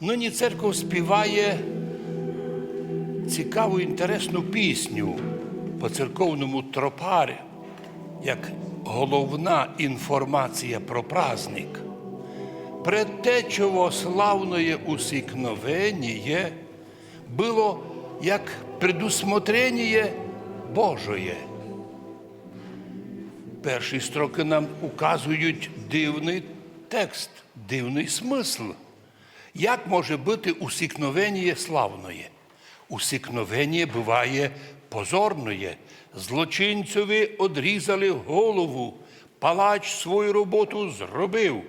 Нині церква співає цікаву інтересну пісню по церковному тропарі, як головна інформація про праздник. Предтечово славное усикновение було як предусмотрение Божоє. Перші строки нам указують дивний текст, дивний смисл. Як може бути усікновення славної? Усікновення буває позорної. Злочинцеві одрізали голову, палач свою роботу зробив.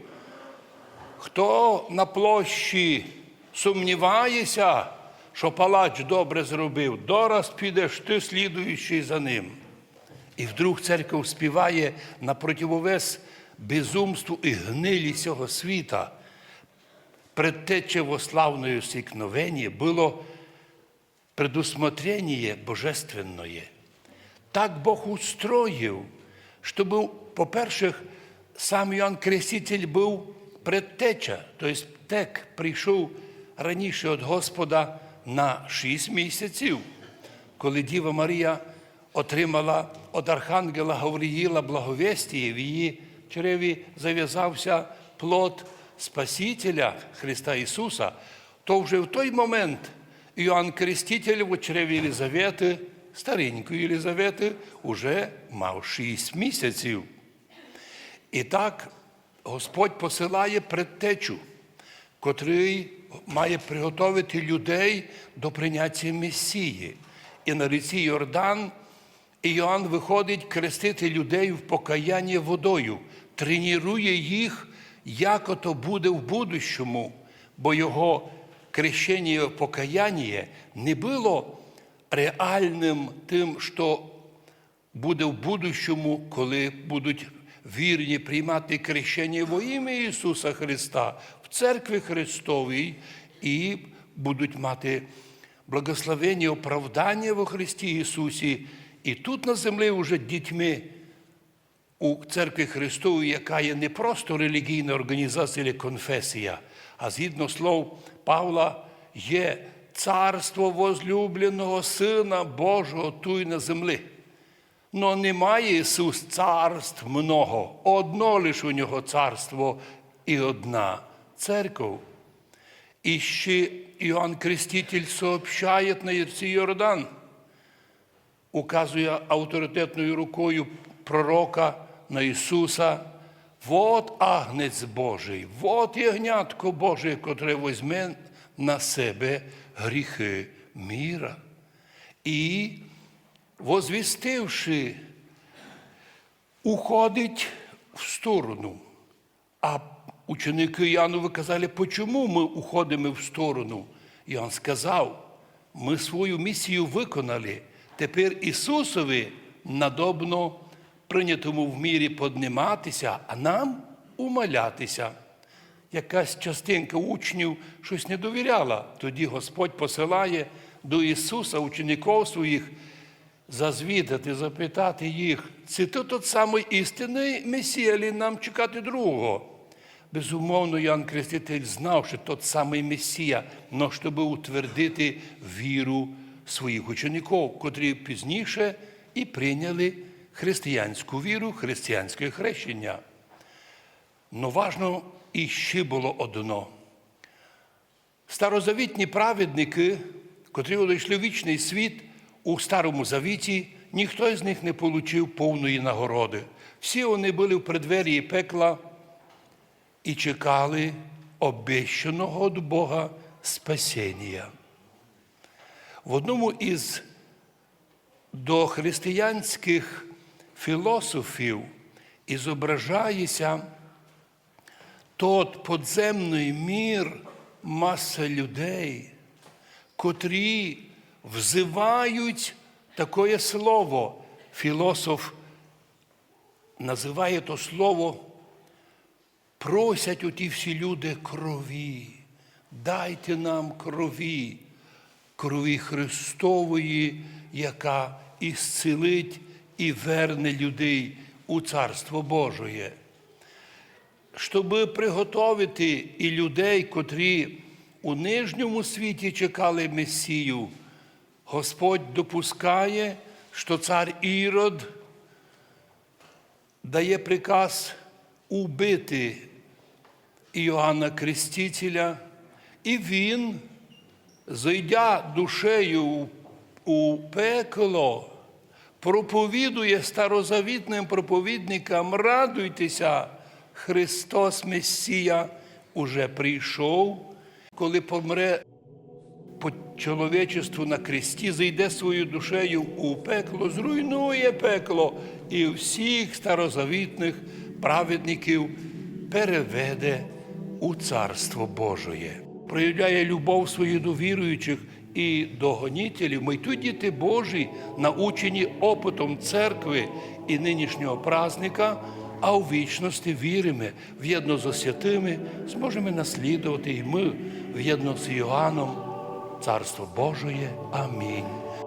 Хто на площі сумнівається, що палач добре зробив, дораз підеш ти слідуючий за ним. І вдруг церква співає на противовес безумству і гнилі цього світа. Предтечево славною сікновення було предусмотрение божественное. Так Бог устроїв, що був, по-перше, сам Іоанн Креститель був предтеча, тобто тек прийшов раніше від Господа на шість місяців, коли Діва Марія отримала від Архангела Гавриїла благовестіє, в її чреві зав'язався плод Спасителя Христа Ісуса, то вже в той момент Іоанн Креститель в чреві Єлизавети, старенької Єлизавети, уже мав шість місяців. І так Господь посилає предтечу, котрий має приготовити людей до прийняття Месії. І на ріці Йордан Іоанн виходить крестити людей в покаяння водою, тренує їх, як ото буде в будущому, бо його крещення в покаяння не було реальним тим, що буде в будущому, коли будуть вірні приймати крещення во ім'я Ісуса Христа в церкві Христовій і будуть мати благословення, оправдання во Христі Ісусі. І тут на землі вже дітьми у церкві Христовій, яка є не просто релігійна організація чи конфесія, а згідно слов Павла, є царство возлюбленого Сина Божого туй на землі. Но немає Ісус царств много, одно лише у нього царство і одна церква. І ще Іоанн Креститель сообщає на Єрці Йордан, указує авторитетною рукою пророка на Ісуса. Вот агнець Божий, вот ягнятко Боже, котре візьме на себе гріхи міра. І, возвістивши, уходить в сторону. А ученики Янові казали, чому ми уходимо в сторону? Іоанн сказав, ми свою місію виконали. Тепер Ісусові надобно прийнятому в мірі подниматися, а нам умалятися. Якась частинка учнів щось не довіряла. Тоді Господь посилає до Ісуса учеників своїх зазвідати, запитати їх, це то тот самий істинний Месія, чи нам чекати другого. Безумовно, Ян Креститель знав, що тот самий Месія, но щоб утвердити віру своїх учеників, котрі пізніше і прийняли християнську віру, християнське хрещення. Но важно і ще було одно. Старозавітні праведники, котрі одійшли в вічний світ у Старому Завіті, ніхто з них не отримав повної нагороди. Всі вони були в преддверії пекла і чекали обіщеного від Бога спасіння. В одному із дохристиянських філософів і зображається тот подземний мір маса людей, котрі взивають таке слово. Філософ називає то слово, просять оті всі люди крові. Дайте нам крові, крові Христової, яка ісцелить і верне людей у Царство Божоє. Щоб приготовити і людей, котрі у нижньому світі чекали Месію, Господь допускає, що цар Ірод дає приказ убити Іоанна Крестителя, і він, зайдя душею у- пекло, проповідує старозавітним проповідникам, радуйтеся, Христос Месія уже прийшов, коли помре по чоловічеству на кресті, зайде свою душею у пекло, зруйнує пекло і всіх старозавітних праведників переведе у Царство Божоє. Проявляє любов свою до віруючих і догонітелі. Ми тут діти Божі, научені опитом церкви і нинішнього празника, а у вічності віримо, в'єдно з святими, зможемо наслідувати і ми в'єдно з Йоанном, Царство Божоє. Амінь.